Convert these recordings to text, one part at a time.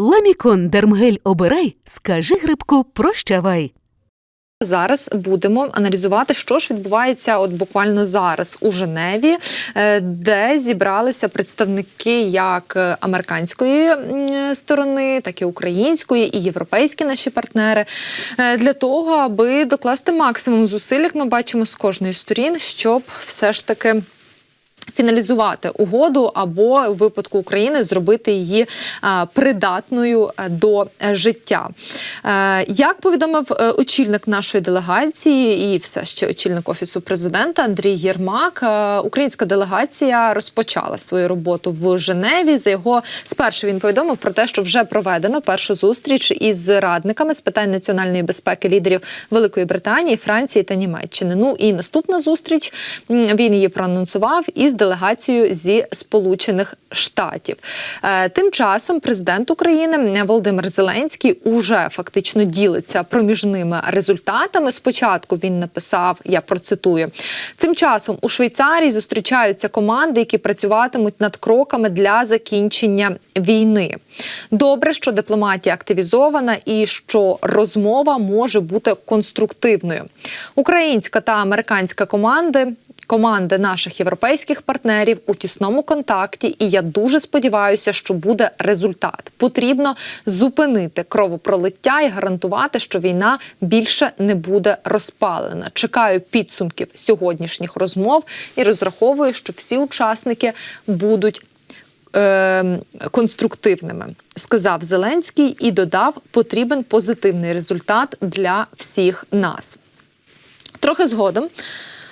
Ламікон Дермгель обирай, скажи грибку прощавай. Зараз будемо аналізувати, що ж відбувається от буквально зараз у Женеві, е, де зібралися представники як американської сторони, так і української, і європейські наші партнери е, для того, аби докласти максимум зусиль, як ми бачимо з кожної сторін, щоб все ж таки. Фіналізувати угоду або в випадку України зробити її придатною е, до е, життя. Е, Як повідомив е, очільник нашої делегації і все ще очільник офісу президента Андрій Єрмак, е, українська делегація розпочала свою роботу в Женеві. За його спершу він повідомив про те, що вже проведено першу зустріч із радниками з питань національної безпеки лідерів Великої Британії, Франції та Німеччини. Ну і наступна зустріч він її проанонсував із делегацією зі Сполучених Штатів. Е, Тим часом президент України Володимир Зеленський уже фактично ділиться проміжними результатами. Спочатку він написав: я процитую цим часом у Швейцарії зустрічаються команди, які працюватимуть над кроками для закінчення війни. Добре, що дипломатія активізована і що розмова може бути конструктивною. Українська та американська команди команди наших європейських партнерів у тісному контакті, і я дуже сподіваюся, що буде результат. Потрібно зупинити кровопролиття і гарантувати, що війна більше не буде розпалена. Чекаю підсумків сьогоднішніх розмов і розраховую, що всі учасники будуть. е, Конструктивними сказав Зеленський і додав, потрібен позитивний результат для всіх нас. Трохи згодом.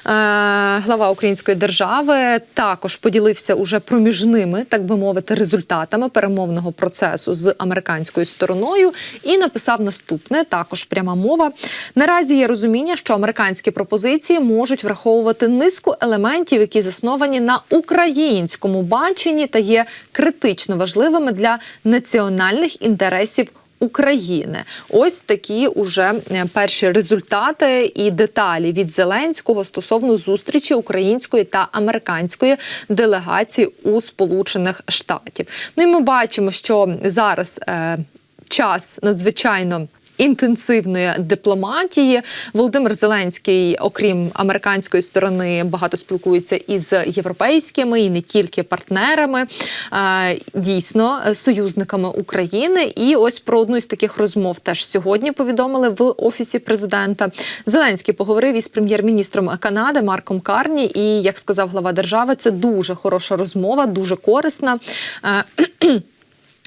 Е, Глава української держави також поділився уже проміжними, так би мовити, результатами перемовного процесу з американською стороною і написав наступне: також пряма мова. Наразі є розуміння, що американські пропозиції можуть враховувати низку елементів, які засновані на українському баченні та є критично важливими для національних інтересів. України, ось такі уже е, перші результати і деталі від Зеленського стосовно зустрічі української та американської делегації у Сполучених Штатів. Ну і ми бачимо, що зараз е, час надзвичайно. Інтенсивної дипломатії Володимир Зеленський, окрім американської сторони, багато спілкується із європейськими і не тільки партнерами, е, дійсно е, союзниками України. І ось про одну із таких розмов теж сьогодні повідомили в офісі президента. Зеленський поговорив із прем'єр-міністром Канади Марком Карні. І як сказав глава держави, це дуже хороша розмова, дуже корисна.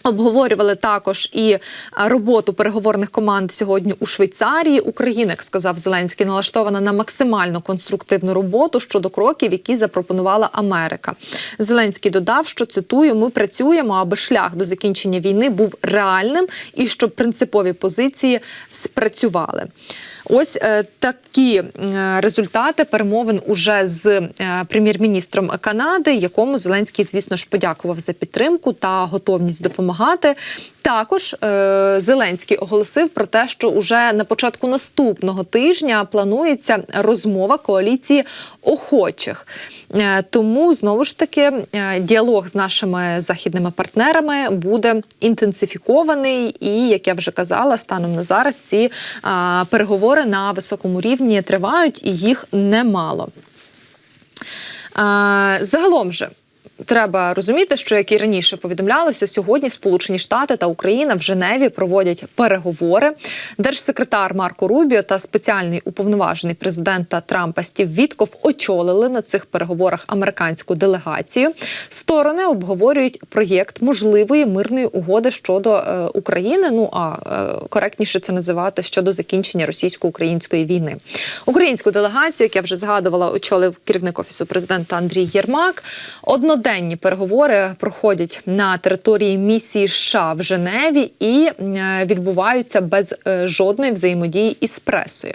Обговорювали також і е, роботу переговорних команд сьогодні у Швейцарії. Україна, як сказав Зеленський, налаштована на максимально конструктивну роботу щодо кроків, які запропонувала Америка. Зеленський додав, що цитую: ми працюємо, аби шлях до закінчення війни був реальним і щоб принципові позиції спрацювали. Ось е, такі е, результати перемовин уже з е, прем'єр-міністром Канади, якому Зеленський, звісно ж, подякував за підтримку та готовність допомагати. Також е, Зеленський оголосив про те, що уже на початку наступного тижня планується розмова коаліції охочих. Е, тому знову ж таки е, діалог з нашими західними партнерами буде інтенсифікований, і як я вже казала, станом на зараз ці е, переговори на високому рівні тривають, і їх немало. Е, загалом же. Треба розуміти, що як і раніше повідомлялося, сьогодні Сполучені Штати та Україна в Женеві проводять переговори. Держсекретар Марко Рубіо та спеціальний уповноважений президента Трампа Стів Вітков очолили на цих переговорах американську делегацію. Сторони обговорюють проєкт можливої мирної угоди щодо е, України. Ну а е, коректніше це називати щодо закінчення російсько-української війни. Українську делегацію, як я вже згадувала, очолив керівник офісу президента Андрій Єрмак. Одноденні переговори проходять на території місії США в Женеві і е, відбуваються без е, жодної взаємодії із пресою.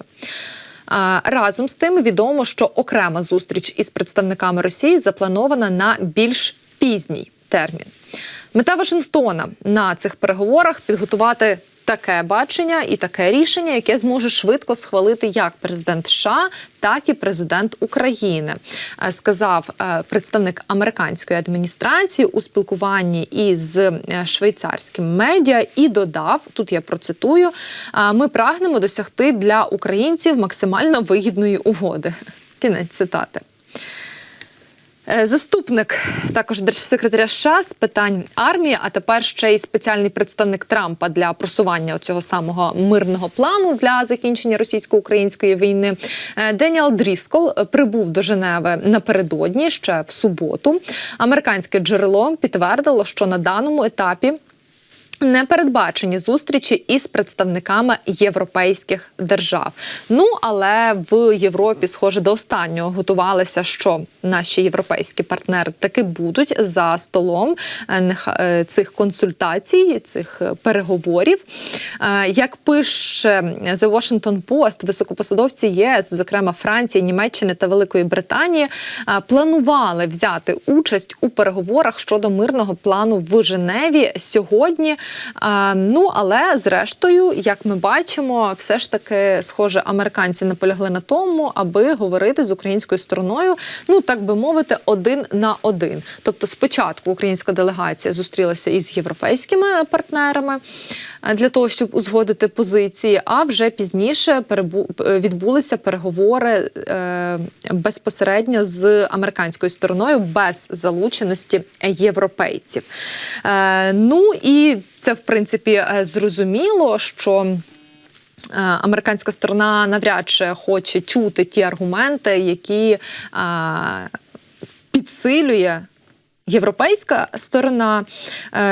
Разом з тим відомо, що окрема зустріч із представниками Росії запланована на більш пізній термін. Мета Вашингтона на цих переговорах підготувати таке бачення і таке рішення, яке зможе швидко схвалити як президент США, так і президент України, е, сказав е, представник американської адміністрації у спілкуванні із е, швейцарським медіа і додав: тут я процитую: «Е, ми прагнемо досягти для українців максимально вигідної угоди. Кінець цитати. Е, Заступник також держсекретаря США з питань армії, а тепер ще й спеціальний представник Трампа для просування цього самого мирного плану для закінчення російсько-української війни. Деніал Дріскол е, прибув до Женеви напередодні ще в суботу. Американське джерело підтвердило, що на даному етапі. Не передбачені зустрічі із представниками європейських держав. Ну але в Європі, схоже, до останнього готувалися, що наші європейські партнери таки будуть за столом е, е, цих консультацій, цих переговорів. Е, Як пише The Washington Post, високопосадовці єС, зокрема Франції, Німеччини та Великої Британії, планували взяти участь у переговорах щодо мирного плану в Женеві сьогодні. Ну але зрештою, як ми бачимо, все ж таки, схоже, американці наполягли на тому, аби говорити з українською стороною, ну так би мовити, один на один. Тобто, спочатку українська делегація зустрілася із європейськими партнерами е, для того, щоб узгодити позиції, а вже пізніше е, відбулися переговори е, безпосередньо з американською стороною без залученості європейців. Ну і це в принципі е, зрозуміло, що. е, Американська сторона навряд чи хоче чути ті аргументи, які а, підсилює Європейська сторона Е,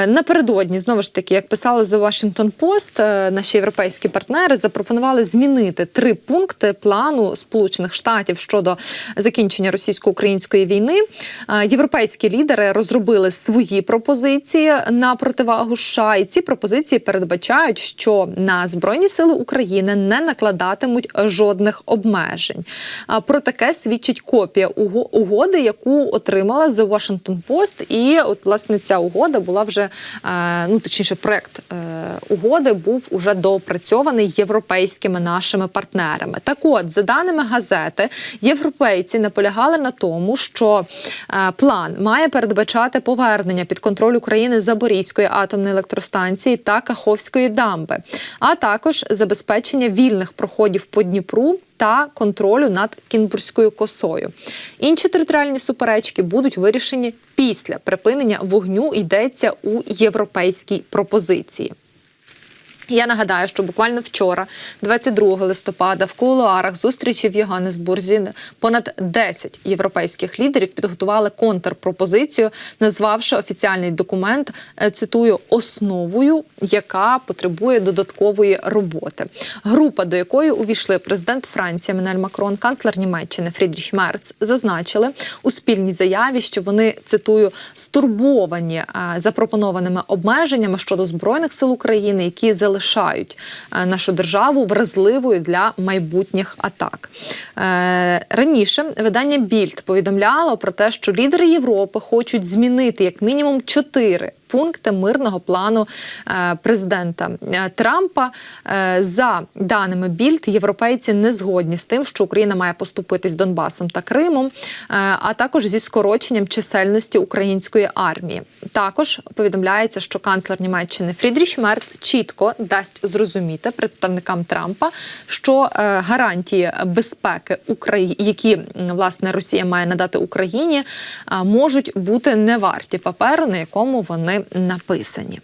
напередодні знову ж таки, як писали The Washington Post, е, наші європейські партнери запропонували змінити три пункти плану Сполучених Штатів щодо закінчення російсько-української війни. Е, Європейські лідери розробили свої пропозиції на противагу США, і ці пропозиції передбачають, що на збройні сили України не накладатимуть жодних обмежень. Про таке свідчить копія угоди, яку отримала The Washington Post. І от власне ця угода була вже е, ну точніше, проект е, угоди був уже доопрацьований європейськими нашими партнерами. Так, от, за даними газети, європейці наполягали на тому, що е, план має передбачати повернення під контроль України Запорізької атомної електростанції та Каховської дамби, а також забезпечення вільних проходів по Дніпру та контролю над Кінбурзькою косою. Інші територіальні суперечки будуть вирішені після припинення вогню. Йдеться у європейській пропозиції. Я нагадаю, що буквально вчора, 22 листопада, в кулуарах зустрічі в Йоганнесбурзі понад 10 європейських лідерів підготували контрпропозицію, назвавши офіціальний документ, е, цитую, основою, яка потребує додаткової роботи. Група, до якої увійшли президент Франції Менель Макрон, канцлер Німеччини Фрідріх Мерц, зазначили у спільній заяві, що вони цитую стурбовані е, запропонованими обмеженнями щодо збройних сил України, які залишають е, нашу державу вразливою для майбутніх атак. Е, Раніше видання Більд повідомляло про те, що лідери Європи хочуть змінити як мінімум чотири. Пункти мирного плану е, президента е, Трампа Е, за даними Більд, європейці не згодні з тим, що Україна має поступитись Донбасом та Кримом, а також зі скороченням чисельності української армії. Також повідомляється, що канцлер Німеччини Фрідріх Мерц чітко дасть зрозуміти представникам Трампа, що гарантії безпеки Украї... які власне Росія має надати Україні, можуть бути не варті паперу, на якому вони написані.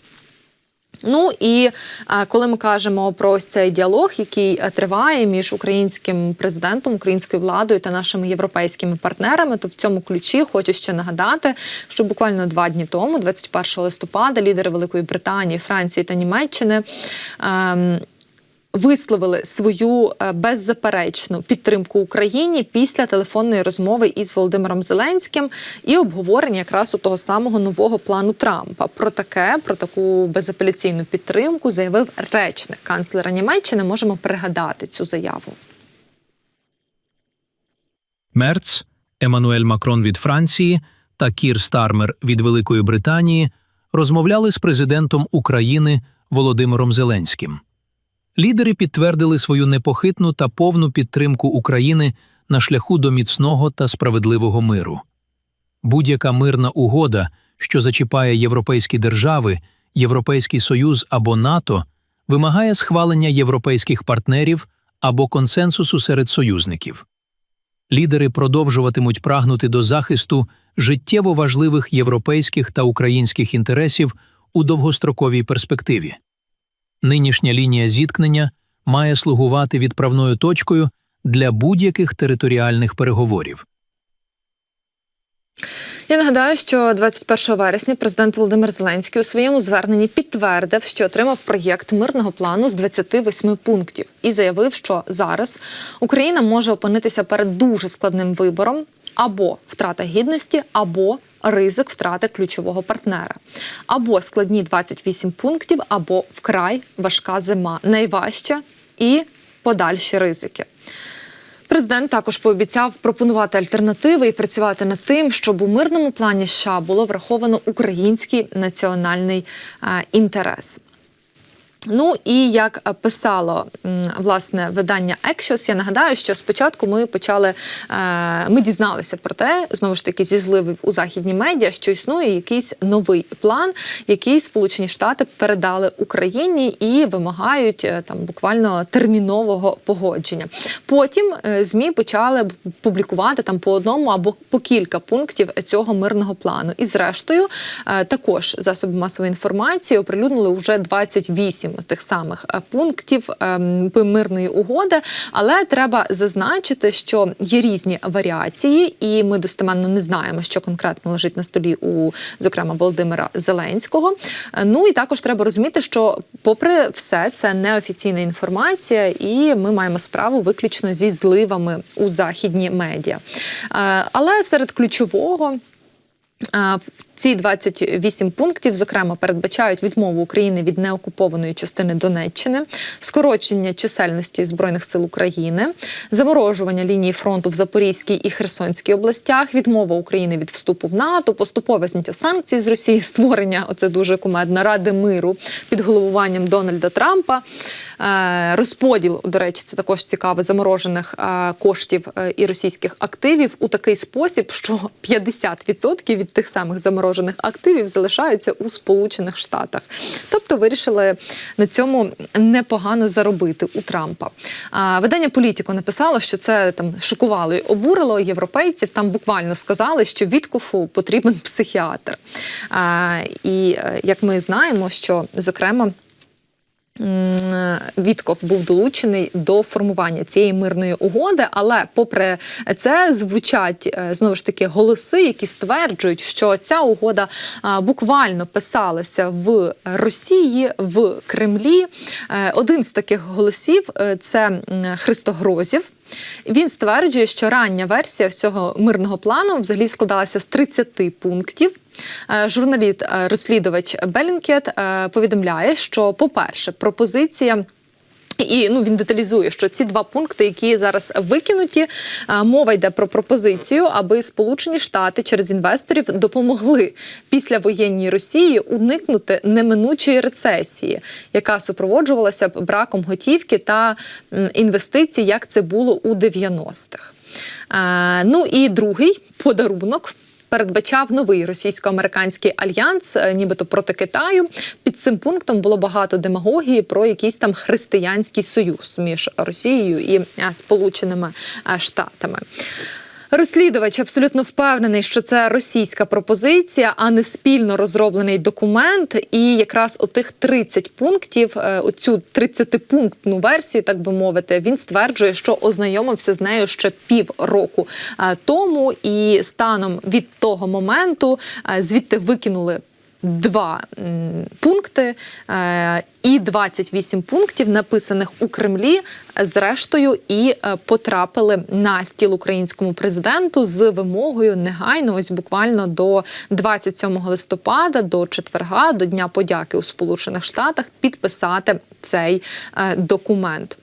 Ну і е, коли ми кажемо про ось цей діалог, який е, триває між українським президентом, українською владою та нашими європейськими партнерами, то в цьому ключі хочу ще нагадати, що буквально два дні тому, 21 листопада, лідери Великої Британії, Франції та Німеччини. ем, Висловили свою е, беззаперечну підтримку Україні після телефонної розмови із Володимиром Зеленським і обговорення якраз у того самого нового плану Трампа. Про таке, про таку безапеляційну підтримку заявив речник канцлера Німеччини. Можемо пригадати цю заяву. Мерц, Еммануель Макрон від Франції та Кір Стармер від Великої Британії розмовляли з президентом України Володимиром Зеленським. Лідери підтвердили свою непохитну та повну підтримку України на шляху до міцного та справедливого миру. Будь-яка мирна угода, що зачіпає європейські держави, Європейський Союз або НАТО, вимагає схвалення європейських партнерів або консенсусу серед союзників. Лідери продовжуватимуть прагнути до захисту життєво важливих європейських та українських інтересів у довгостроковій перспективі. Нинішня лінія зіткнення має слугувати відправною точкою для будь-яких територіальних переговорів. Я нагадаю, що 21 вересня президент Володимир Зеленський у своєму зверненні підтвердив, що отримав проєкт мирного плану з 28 пунктів і заявив, що зараз Україна може опинитися перед дуже складним вибором або втрата гідності, або ризик втрати ключового партнера, або складні 28 пунктів, або вкрай важка зима, найважча і подальші ризики. Президент також пообіцяв пропонувати альтернативи і працювати над тим, щоб у мирному плані США було враховано український національний е, інтерес. Ну і як писало власне видання Axios, я нагадаю, що спочатку ми почали, е, ми дізналися про те, знову ж таки, зі зливів у західні медіа, що існує якийсь новий план, який Сполучені Штати передали Україні і вимагають е, там буквально термінового погодження. Потім е, змі почали публікувати там по одному або по кілька пунктів цього мирного плану. І зрештою, також засоби масової інформації оприлюднили вже 28 тих самих е, пунктів ем, мирної угоди. Але треба зазначити, що є різні варіації, і ми достеменно не знаємо, що конкретно лежить на столі у зокрема Володимира Зеленського. Е, Ну і також треба розуміти, що, попри все, це неофіційна інформація, і ми маємо справу виключно зі зливами у західні медіа. Е, Але серед ключового. Ці 28 пунктів, зокрема, передбачають відмову України від неокупованої частини Донеччини, скорочення чисельності збройних сил України, заморожування лінії фронту в Запорізькій і Херсонській областях, відмова України від вступу в НАТО, поступове зняття санкцій з Росії, створення оце дуже кумедно Ради миру під головуванням Дональда Трампа. Е, Розподіл, до речі, це також цікаво, заморожених е, коштів е, і російських активів у такий спосіб, що 50% від тих самих заморожених активів залишаються у Сполучених Штатах. Тобто вирішили на цьому непогано заробити у Трампа. Видання Політіко написало, що це там шокувало і обурило європейців. Там буквально сказали, що відкуфу потрібен психіатр. І е, як ми знаємо, що зокрема. М, Вітков був долучений до формування цієї мирної угоди, але попри це звучать е, знову ж таки голоси, які стверджують, що ця угода буквально писалася в Росії в Кремлі. Е, Один з таких голосів е, це м, Христо Грозів. Він стверджує, що рання версія цього мирного плану взагалі складалася з 30 пунктів. Е, Журналіст е, розслідувач Белінкет повідомляє, що, по-перше, пропозиція. І ну він деталізує, що ці два пункти, які зараз викинуті, мова йде про пропозицію, аби Сполучені Штати через інвесторів допомогли післявоєнній Росії уникнути неминучої рецесії, яка супроводжувалася браком готівки та інвестицій, як це було у 90-х. Е, Ну і другий подарунок передбачав новий російсько-американський альянс, е, нібито проти Китаю. Під цим пунктом було багато демагогії про якийсь там християнський союз між Росією і е, Сполученими е, Штатами. Розслідувач абсолютно впевнений, що це російська пропозиція, а не спільно розроблений документ. І якраз у тих 30 пунктів, е, оцю 30-пунктну версію, так би мовити, він стверджує, що ознайомився з нею ще півроку року тому, і станом від того моменту е, звідти викинули. Два пункти е, і 28 пунктів, написаних у Кремлі, зрештою і е, потрапили на стіл українському президенту з вимогою негайно, ось буквально до 27 листопада, до четверга, до Дня подяки у Сполучених Штатах, підписати цей е, документ.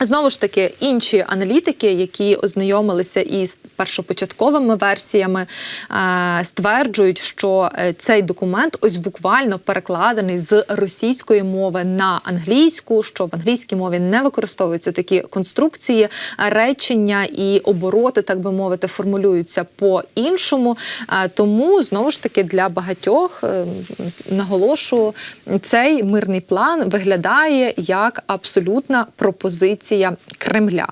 Знову ж таки, інші аналітики, які ознайомилися із першопочатковими версіями, е, стверджують, що е, цей документ ось буквально перекладений з російської мови на англійську, що в англійській мові не використовуються такі конструкції, речення і обороти, так би мовити, формулюються по-іншому. Е, Тому знову ж таки для багатьох наголошую, цей мирний план виглядає як абсолютна пропозиція Кремля.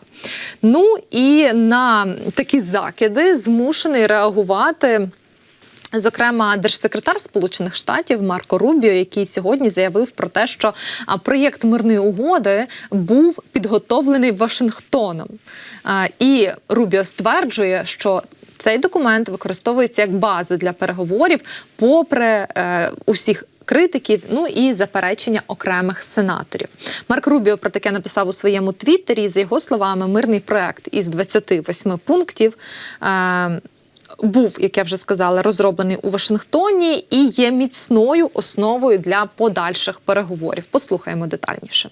Ну і на такі закиди змушений реагувати. Зокрема, держсекретар Сполучених Штатів Марко Рубіо, який сьогодні заявив про те, що проєкт мирної угоди був підготовлений Вашингтоном. І Рубіо стверджує, що цей документ використовується як база для переговорів, попри е, усіх. Критиків, ну і заперечення окремих сенаторів. Марк Рубіо про таке написав у своєму твіттері. За його словами, мирний проект із 28 пунктів е, був, як я вже сказала, розроблений у Вашингтоні і є міцною основою для подальших переговорів. Послухаємо детальніше.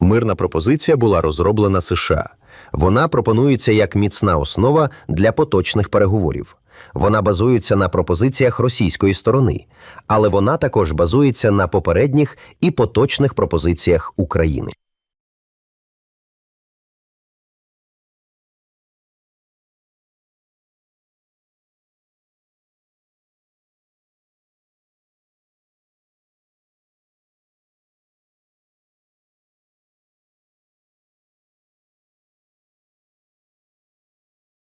Мирна пропозиція була розроблена США. Вона пропонується як міцна основа для поточних переговорів. Вона базується на пропозиціях російської сторони, але вона також базується на попередніх і поточних пропозиціях України.